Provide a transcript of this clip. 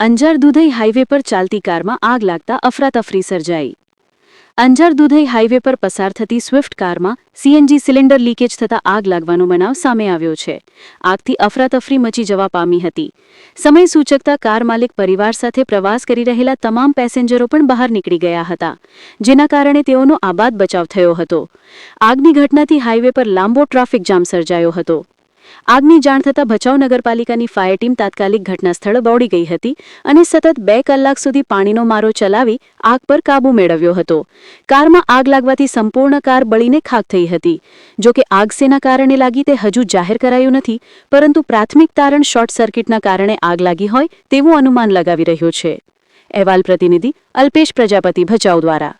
Anjar Dudhai highway પર ચાલતી કારમાં આગ લાગતા અફરાતફરી સર્જાઈ. અંજાર દુધઈ હાઈવે પર પસાર થતી સ્વિફ્ટ કારમાં સીએનજી સિલિન્ડર લીકેજ થતાં આગ લાગવાનો બનાવ સામે આવ્યો છે. આગથી અફરાતફરી મચી જવા પામી હતી. સમય સૂચકતા કાર માલિક પરિવાર સાથે પ્રવાસ કરી રહેલા તમામ પેસેન્જરો પણ બહાર નીકળી ગયા હતા, જેના કારણે તેઓનો આબાદ બચાવ થયો હતો. આગની ઘટનાથી હાઈવે પર લાંબો ટ્રાફિક જામ સર્જાયો હતો. આગની જાણ થતાં ભચાઉ નગરપાલિકાની ફાયર ટીમ તાત્કાલિક ઘટના સ્થળ દોડી ગઈ હતી અને સતત બે કલાક સુધી પાણીનો મારો ચલાવી આગ પર કાબૂ મેળવ્યો હતો. કારમાં આગ લાગવાથી સંપૂર્ણ કાર બળીને ખાક થઈ હતી. જો કે આગ સેના કારણે લાગી તે હજુ જાહેર કરાયું નથી, પરંતુ પ્રાથમિક તારણ શોર્ટ સર્કિટના કારણે આગ લાગી હોય તેવું અનુમાન લગાવી રહ્યું છે. અહેવાલ પ્રતિનિધિ અલ્પેશ પ્રજાપતિ ભચાઉ દ્વારા.